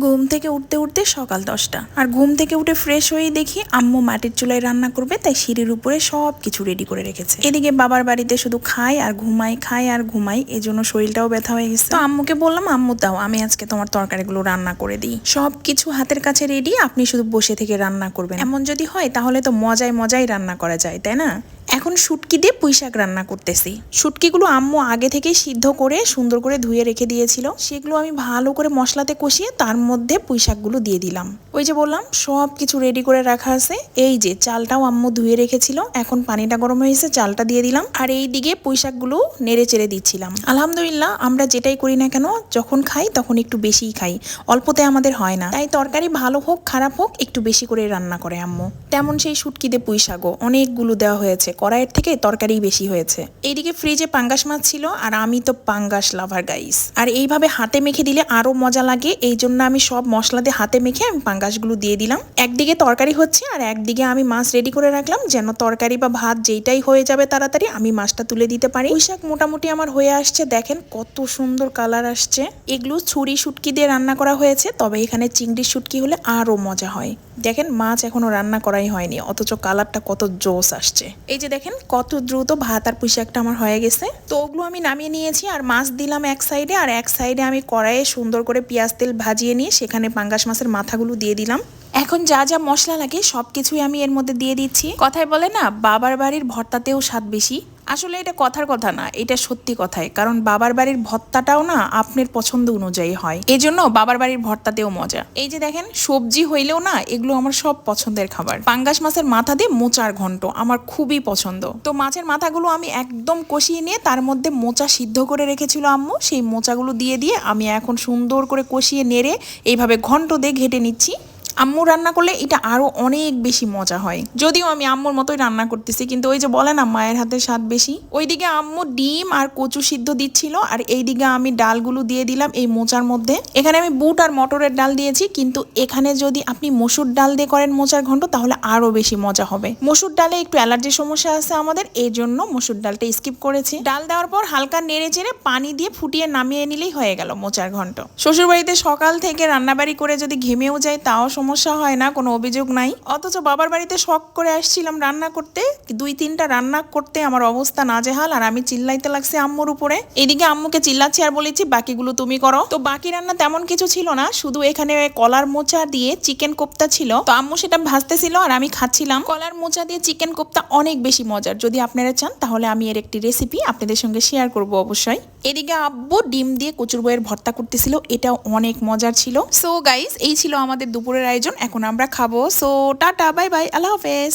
ঘুম থেকে উঠতে উঠতে সকাল দশটা। আর ঘুম থেকে উঠে ফ্রেশ হয়েই দেখি আম্মু মাটির চুলায় রান্না করবে, তাই সিঁড়ির উপরে সব কিছু রেডি করে রেখেছে। এদিকে বাবার বাড়িতে শুধু খাই আর ঘুমাই খাই আর ঘুমাই এজন্য শরীরটাও ব্যথা হয়ে গেছে। তো আম্মুকে বললাম, আম্মু, দাও, আমি আজকে তোমার তরকারিগুলো রান্না করে দিই। সব কিছু হাতের কাছে রেডি আপনি শুধু বসে থেকে রান্না করবেন। এমন যদি হয়, তাহলে তো মজায় মজায় রান্না করা যায়, তাই না? এখন শুটকি দিয়ে পুঁই শাক রান্না করতেছি। শুটকিগুলো আম্মু আগে থেকেই সিদ্ধ করে, সুন্দর করে ধুয়ে রেখে দিয়েছিল। সেগুলো আমি ভালো করে মশলাতে কষিয়ে তার মধ্যে পুঁই শাকগুলো দিয়ে দিলাম। ওই যে বললাম, সব কিছু রেডি করে রাখা আছে। এই যে চালটাও আম্মু ধুয়ে রেখেছিল, এখন পানিটা গরম হয়েছে, চালটা দিয়ে দিলাম। আর এই দিকে পুঁই শাকগুলো নেড়ে চেড়ে দিচ্ছিলাম। আলহামদুলিল্লাহ, আমরা যেটাই করি না কেন, যখন খাই তখন একটু বেশিই খাই। অল্পতে আমাদের হয় না। তাই তরকারি ভালো হোক, খারাপ হোক, একটু বেশি করে রান্না করে আম্মু। তেমন সেই শুটকিতে পুঁই শাকও অনেকগুলো দেওয়া হয়েছে। কড়াইয়ের থেকে তরকারি বেশি হয়েছে। এইদিকে ফ্রিজে পাঙ্গাস মাছ ছিল আর আমি তো পাঙ্গাস লাভার গাইস আর এইভাবে হাতে মেখে দিলে আরও মজা লাগে। এই জন্য আমি সব মশলা দিয়ে হাতে মেখে আমি পাঙ্গাসগুলো দিয়ে দিলাম। একদিকে তরকারি হচ্ছে আর একদিকে আমি মাছ রেডি করে রাখলাম। যেন তরকারি বা ভাত যেইটাই হয়ে যাবে তাড়াতাড়ি আমি মাছটা তুলে দিতে পারি। পুঁই শাক মোটামুটি আমার হয়ে আসছে। দেখেন কত সুন্দর কালার আসছে। এগুলো ছুরি শুটকি দিয়ে রান্না করা হয়েছে। তবে এখানে চিংড়ির শুটকি হলে আরও মজা হয়। দেখেন মাছ এখনও রান্না করাই হয়নি। অথচ কালারটা কত জোস আসছে। এই যে দেখেন, কত দ্রুত ভাত আর পুঁইশাকটা আমার হয়ে গেছে। তো ওগুলো আমি নামিয়ে নিয়েছি আর মাছ দিলাম এক সাইডে, আর এক সাইডে আমি কড়াইয়ে সুন্দর করে পেঁয়াজ তেল ভাজিয়ে নিয়ে সেখানে পাঙ্গাস মাছের মাথাগুলো দিয়ে দিলাম। এখন যা যা মশলা লাগে সব কিছুই আমি এর মধ্যে দিয়ে দিচ্ছি। কথায় বলে না, বাবার বাড়ির ভর্তাতেও স্বাদ বেশি। আসলে এটা কথার কথা না, এটা সত্যি কথাই। কারণ বাবার বাড়ির ভর্তাটাও না আপনার পছন্দ অনুযায়ী হয়। এই জন্য বাবার বাড়ির ভর্তাতেও মজা। এই যে দেখেন, সবজি হইলেও না এগুলো আমার সব পছন্দের খাবার। পাঙ্গাস মাছের মাথা দিয়ে মোচার ঘন্ট আমার খুবই পছন্দ। তো মাছের মাথাগুলো আমি একদম কষিয়ে নিয়ে তার মধ্যে মোচা সিদ্ধ করে রেখেছিল আম্মু। সেই মোচাগুলো দিয়ে দিয়ে আমি এখন সুন্দর করে কষিয়ে নেড়ে এইভাবে ঘন্ট দিয়ে ঘেটে নিচ্ছি। আম্মু রান্না করলে এটা আরও অনেক বেশি মজা হয়। যদিও আমি আম্মুর মতোই রান্না করতেছি, কিন্তু ওই যে বলে না, মায়ের হাতের স্বাদ বেশি। ওইদিকে আম্মু ডিম আর কচু সিদ্ধ দিচ্ছিল, আর এইদিকে আমি ডালগুলো দিয়ে দিলাম এই মোচার মধ্যে। এখানে আমি বুট আর মটরের ডাল দিয়েছি, কিন্তু এখানে যদি আপনি মসুর ডাল দিয়ে করেন মোচার ঘন্ট, তাহলে আরও বেশি মজা হবে। মসুর ডালে একটু অ্যালার্জির সমস্যা আছে আমাদের, এই জন্য মসুর ডালটা স্কিপ করেছি। ডাল দেওয়ার পর হালকা নেড়ে চেড়ে পানি দিয়ে ফুটিয়ে নামিয়ে নিলেই হয়ে গেল মোচার ঘন্ট। শ্বশুরবাড়িতে সকাল থেকে রান্নাবাড়ি করে যদি ঘেমেও যায়, তাও সমস্যা হয় না, কোনো অভিযোগ নাই। অথচ বাবার বাড়িতে শখ করে আসছিলাম রান্না করতে। দুই তিনটা রান্না করতে আমার অবস্থা নাজেহাল আর আমি চিল্লাইতে লাগছে আম্মুর উপরে। এদিকে আম্মুকে চিল্লাচ্ছি আর বলেছি, বাকিগুলো তুমি করো। তো বাকি রান্না তেমন কিছু ছিল না, শুধু এখানে কলার মোচা দিয়ে চিকেন কোপ্তা ছিল। তো আম্মু সেটা ভাজতেছিল আর আমি খাচ্ছিলাম। কলার মোচা দিয়ে চিকেন কোপ্তা অনেক বেশি মজার। যদি আপনারা চান, তাহলে আমি এর একটি রেসিপি আপনাদের সঙ্গে শেয়ার করব অবশ্যই। এদিকে আব্বু ডিম দিয়ে কচুর বইয়ের ভর্তা করতেছিল, এটাও অনেক মজার ছিল। সো গাইস এই ছিল আমাদের দুপুরের আয়োজন এখন আমরা খাব। সো টাটা বাই বাই আল্লাহ হাফেজ।